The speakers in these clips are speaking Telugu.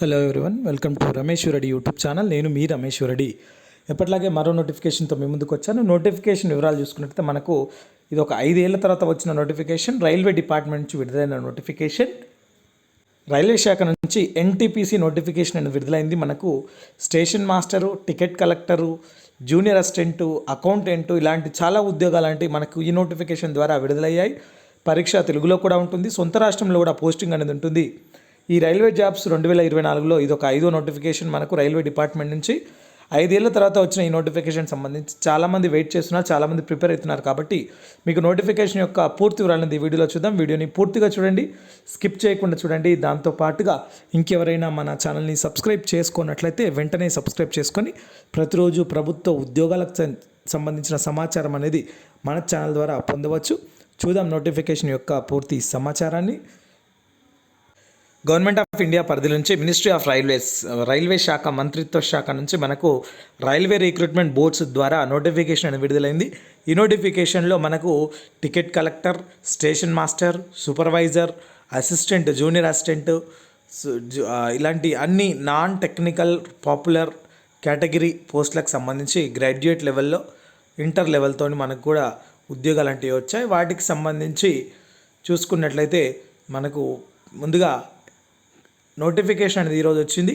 Hello everyone welcome to Rameshwaradi YouTube channel నేను మీ రమేశ్వరడి ఎప్పటిలాగే మరో నోటిఫికేషన్తో మీ ముందుకు వచ్చాను. నోటిఫికేషన్ వివరాలు చూసుకున్నట్లయితే మనకు ఇది ఒక ఐదేళ్ళ తర్వాత వచ్చిన నోటిఫికేషన్ రైల్వే డిపార్ట్మెంట్ నుంచి విడుదలైన నోటిఫికేషన్ రైల్వే శాఖ నుంచి ఎన్టీపీసీ నోటిఫికేషన్ అనేది విడుదలైంది. మనకు station master ticket collector junior assistant accountant ఇలాంటి చాలా ఉద్యోగాలు అంటే మనకు ఈ నోటిఫికేషన్ ద్వారా విడుదలయ్యాయి. పరీక్ష తెలుగులో కూడా ఉంటుంది. సొంత రాష్ట్రంలో కూడా పోస్టింగ్ అనేది ఉంటుంది. ఈ రైల్వే జాబ్స్ రెండు వేల ఇరవై నాలుగులో ఇది ఒక ఐదో నోటిఫికేషన్ మనకు రైల్వే డిపార్ట్మెంట్ నుంచి. ఐదేళ్ళ తర్వాత వచ్చిన ఈ నోటిఫికేషన్ సంబంధించి చాలామంది వెయిట్ చేస్తున్నారు చాలామంది ప్రిపేర్ అవుతున్నారు కాబట్టి మీకు నోటిఫికేషన్ యొక్క పూర్తి వివరాలను ఈ వీడియోలో చూద్దాం. వీడియోని పూర్తిగా చూడండి స్కిప్ చేయకుండా చూడండి. దాంతో పాటుగా ఇంకెవరైనా మన ఛానల్ని సబ్స్క్రైబ్ చేసుకున్నట్లయితే వెంటనే సబ్స్క్రైబ్ చేసుకొని ప్రతిరోజు ప్రభుత్వ ఉద్యోగాలకు సంబంధించిన సమాచారం అనేది మన ఛానల్ ద్వారా పొందవచ్చు. చూద్దాం నోటిఫికేషన్ యొక్క పూర్తి సమాచారాన్ని. గవర్నమెంట్ ఆఫ్ ఇండియా పరిధి నుంచి మినిస్ట్రీ ఆఫ్ రైల్వేస్ రైల్వే శాఖ మంత్రిత్వ శాఖ నుంచి మనకు రైల్వే రిక్రూట్మెంట్ బోర్డ్స్ ద్వారా నోటిఫికేషన్ అనేది విడుదలైంది. ఈ నోటిఫికేషన్లో మనకు ticket collector station master supervisor assistant junior assistant సు- ఇలాంటి అన్ని నాన్ టెక్నికల్ పాపులర్ కేటగిరీ పోస్టులకు సంబంధించి గ్రాడ్యుయేట్ లెవెల్లో ఇంటర్ లెవెల్తో మనకు కూడా ఉద్యోగాలు అంటే వచ్చాయి వాటికి సంబంధించి చూసుకున్నట్లయితే మనకు ముందుగా నోటిఫికేషన్ అనేది ఈరోజు వచ్చింది.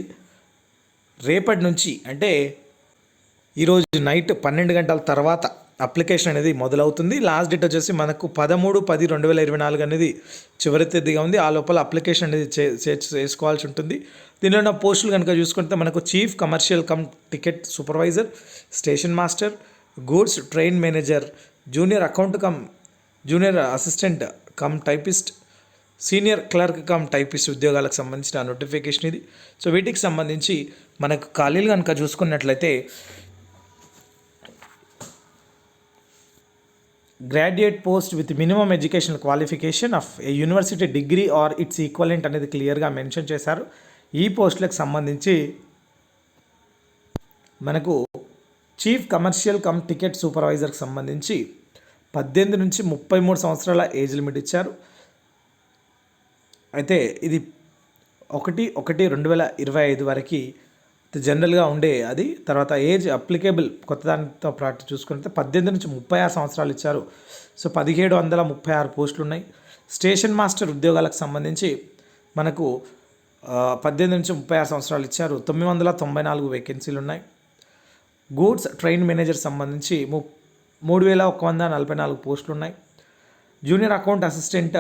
రేపటి నుంచి అంటే ఈరోజు నైట్ పన్నెండు గంటల తర్వాత అప్లికేషన్ అనేది మొదలవుతుంది. లాస్ట్ డేట్ వచ్చేసి మనకు పదమూడు పది రెండు వేల ఇరవై నాలుగు అనేది చివరి తేదీగా ఉంది. ఆ లోపల అప్లికేషన్ అనేది చే చేసుకోవాల్సి ఉంటుంది. దీనిలో ఉన్న పోస్టులు కనుక చూసుకుంటే మనకు chief commercial cum ticket supervisor station master goods train manager junior account cum junior assistant cum typist senior clerk cum typist ఉద్యోగాలకు సంబంధించిన నోటిఫికేషన్ ఇది. సో వీటికి సంబంధించి మనకు ఖాళీలు కనుక చూసుకున్నట్లయితే graduate post with minimum educational qualification of a university degree or its equivalent అనేది క్లియర్గా మెన్షన్ చేశారు. ఈ పోస్టులకు సంబంధించి మనకు చీఫ్ కమర్షియల్ కమ్ టికెట్ సూపర్వైజర్కి సంబంధించి పద్దెనిమిది నుంచి ముప్పై మూడు సంవత్సరాల ఏజ్ లిమిట్ ఇచ్చారు. అయితే ఇది ఒకటి ఒకటి రెండు వేల ఇరవై ఐదు వరకు జనరల్గా ఉండే అది. తర్వాత ఏజ్ అప్లికేబుల్ కొత్త దానితో పాటు చూసుకుంటే పద్దెనిమిది నుంచి ముప్పై ఆరు సంవత్సరాలు ఇచ్చారు. సో పదిహేడు వందల ముప్పై ఆరు పోస్టులు ఉన్నాయి స్టేషన్ మాస్టర్ ఉద్యోగాలకు సంబంధించి మనకు పద్దెనిమిది నుంచి ముప్పై ఆరు సంవత్సరాలు ఇచ్చారు. తొమ్మిది వందల తొంభై నాలుగు వేకెన్సీలు ఉన్నాయి గూడ్స్ ట్రైన్ మేనేజర్ సంబంధించి ము మూడు వేల ఒక వంద నలభై నాలుగు పోస్టులు ఉన్నాయి junior account assistant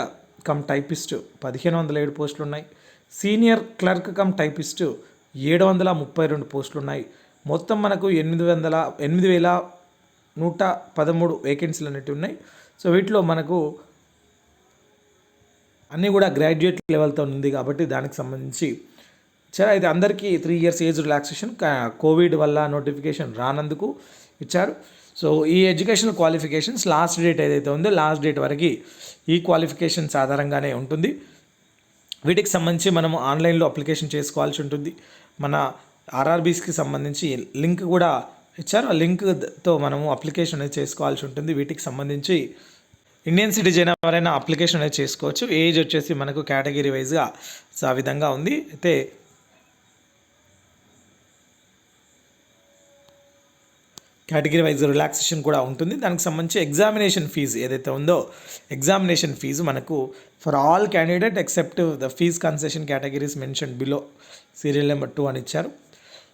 cum typist. పదిహేను వందల ఏడు పోస్టులు ఉన్నాయి సీనియర్ క్లర్క్ కమ్ టైపిస్టు ఏడు వందల ముప్పై రెండు పోస్టులు ఉన్నాయి మొత్తం మనకు ఎనిమిది వందల ఎనిమిది వేల నూట పదమూడు వేకెన్సీలు అనేటివి ఉన్నాయి. సో వీటిలో మనకు అన్నీ కూడా గ్రాడ్యుయేట్ లెవెల్తో ఉంది కాబట్టి దానికి సంబంధించి ఇచ్చారు. అయితే అందరికీ three years age relaxation Covid వల్ల నోటిఫికేషన్ రానందుకు ఇచ్చారు. సో ఈ ఎడ్యుకేషనల్ క్వాలిఫికేషన్స్ లాస్ట్ డేట్ ఏదైతే ఉందో లాస్ట్ డేట్ వరకు ఈ క్వాలిఫికేషన్స్ ఆధారంగానే ఉంటుంది. వీటికి సంబంధించి మనం ఆన్లైన్లో అప్లికేషన్ చేసుకోవాల్సి ఉంటుంది. మన ఆర్ఆర్బీస్కి సంబంధించి లింక్ కూడా ఇచ్చారు. ఆ లింక్తో మనము అప్లికేషన్ అనేది చేసుకోవాల్సి ఉంటుంది. వీటికి సంబంధించి ఇండియన్ సిటిజన్ ఎవరైనా అప్లికేషన్ అనేది చేసుకోవచ్చు. ఏజ్ వచ్చేసి మనకు కేటగిరీ వైజ్గా సో ఆ విధంగా ఉంది. అయితే కేటగిరీ వైజ్ రిలాక్సేషన్ కూడా ఉంటుంది. దానికి సంబంధించి ఎగ్జామినేషన్ ఫీజు ఏదైతే ఉందో ఎగ్జామినేషన్ ఫీజు మనకు for all candidate except the fee concession categories mention below serial number two అని ఇచ్చారు.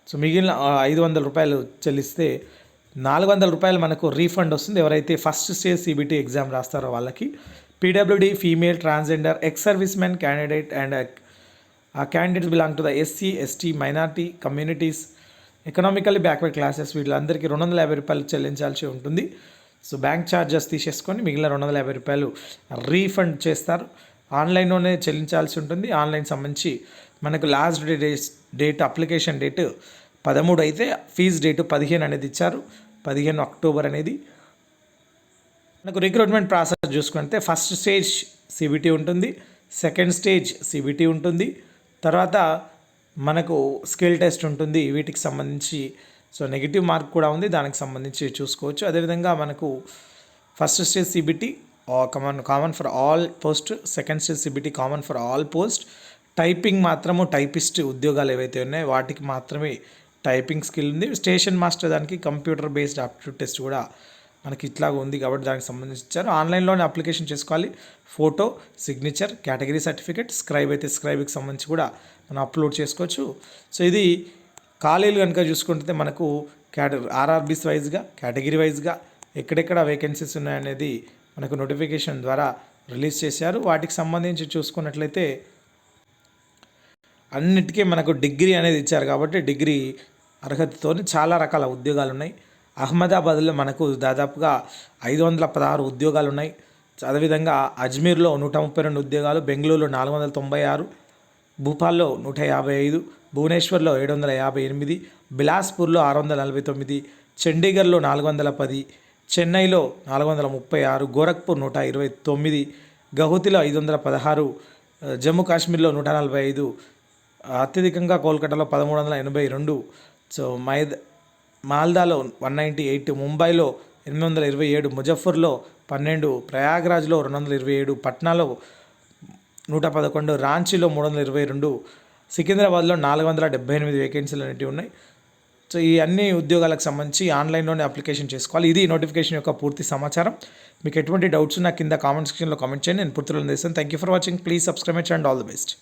సో మిగిలిన ఐదు వందల రూపాయలు చెల్లిస్తే నాలుగు వందల రూపాయలు మనకు రీఫండ్ వస్తుంది. ఎవరైతే ఫస్ట్ స్టేజ్ సిబిటీ ఎగ్జామ్ రాస్తారో వాళ్ళకి PWD female transgender ex service men candidate and ఆ candidates belong to the SC ST minority communities economically backward classes వీళ్ళందరికీ రెండు వందల యాభై రూపాయలు చెల్లించాల్సి ఉంటుంది. సో బ్యాంక్ ఛార్జెస్ తీసేసుకొని మిగిలిన రెండు వందల యాభై రూపాయలు రీఫండ్ చేస్తారు. ఆన్లైన్లోనే చెల్లించాల్సి ఉంటుంది. ఆన్లైన్ సంబంధించి మనకు last date date application date పదమూడు అయితే ఫీజ్ డేట్ పదిహేను అనేది ఇచ్చారు. పదిహేను అక్టోబర్ అనేది. మనకు రిక్రూట్మెంట్ ప్రాసెస్ చూసుకుంటే ఫస్ట్ స్టేజ్ సిబిటీ ఉంటుంది. సెకండ్ స్టేజ్ సిబిటీ ఉంటుంది. తర్వాత మనకు స్కిల్ టెస్ట్ ఉంటుంది వీటికి సంబంధించి. సో నెగిటివ్ మార్క్ కూడా ఉంది దానికి సంబంధించి చూసుకోవచ్చు. అదేవిధంగా మనకు first stage CBT common common for all post second stage CBT common for all post typing మాత్రము టైపిస్ట్ ఉద్యోగాలు ఏవైతే ఉన్నాయో వాటికి మాత్రమే టైపింగ్ స్కిల్ ఉంది. స్టేషన్ మాస్టర్ దానికి కంప్యూటర్ బేస్డ్ ఆప్టిట్యూడ్ టెస్ట్ కూడా మనకి ఇట్లాగా ఉంది కాబట్టి దానికి సంబంధించి ఇచ్చారు. ఆన్లైన్లోనే అప్లికేషన్ చేసుకోవాలి. Photo signature category certificate scribe అయితే స్క్రైబ్కి సంబంధించి కూడా మనం అప్లోడ్ చేసుకోవచ్చు. సో ఇది ఖాళీలు కనుక చూసుకుంటే మనకు క్యాట ఆర్ఆర్బీస్ వైజ్గా కేటగిరీ వైజ్గా ఎక్కడెక్కడ వేకెన్సీస్ ఉన్నాయనేది మనకు నోటిఫికేషన్ ద్వారా రిలీజ్ చేశారు. వాటికి సంబంధించి చూసుకున్నట్లయితే అన్నిటికీ మనకు డిగ్రీ అనేది ఇచ్చారు కాబట్టి డిగ్రీ అర్హతతో చాలా రకాల ఉద్యోగాలు ఉన్నాయి. అహ్మదాబాద్లో మనకు దాదాపుగా ఐదు వందల పదహారు ఉద్యోగాలు ఉన్నాయి అదేవిధంగా అజ్మీర్లో నూట ముప్పై రెండు ఉద్యోగాలు బెంగళూరులో నాలుగు వందల తొంభై ఆరు భూపాల్లో నూట యాభై ఐదు భువనేశ్వర్లో ఏడు వందల యాభై ఎనిమిది బిలాస్పూర్లో ఆరు వందల నలభై తొమ్మిది చండీగఢ్లో నాలుగు వందల పది చెన్నైలో నాలుగు వందల ముప్పై ఆరు గోరఖ్పూర్ నూట ఇరవై తొమ్మిది గౌహతిలో ఐదు వందల పదహారు జమ్మూ కాశ్మీర్లో నూట నలభై ఐదు అత్యధికంగా కోల్కతాలో పదమూడు వందల ఎనభై రెండు సో మైద్ మాల్దాలో వన్ నైంటీ ఎయిట్ ముంబైలో ఎనిమిది వందల ఇరవై ఏడు ముజఫర్లో పన్నెండు ప్రయాగ్రాజ్లో రెండు వందల ఇరవై ఏడు పట్నాలో నూట పదకొండు రాంచీలో మూడు వందల ఇరవై రెండు సికింద్రాబాద్లో నాలుగు వందల డెబ్బై ఎనిమిది వేకెన్సీలు అనేటివి ఉన్నాయి. సో ఈ అన్ని ఉద్యోగాలకు సంబంధించి ఆన్లైన్లోనే అప్లికేషన్ చేసుకోవాలి. ఇది నోటిఫికేషన్ యొక్క పూర్తి సమాచారం. మీకు ఎటువంటి డౌట్స్ నా కింద కామెంట్ సెక్షన్లో కామెంట్ చేయండి. నేను పూర్తిలో అందిస్తాను thank you for watching please subscribe and all the best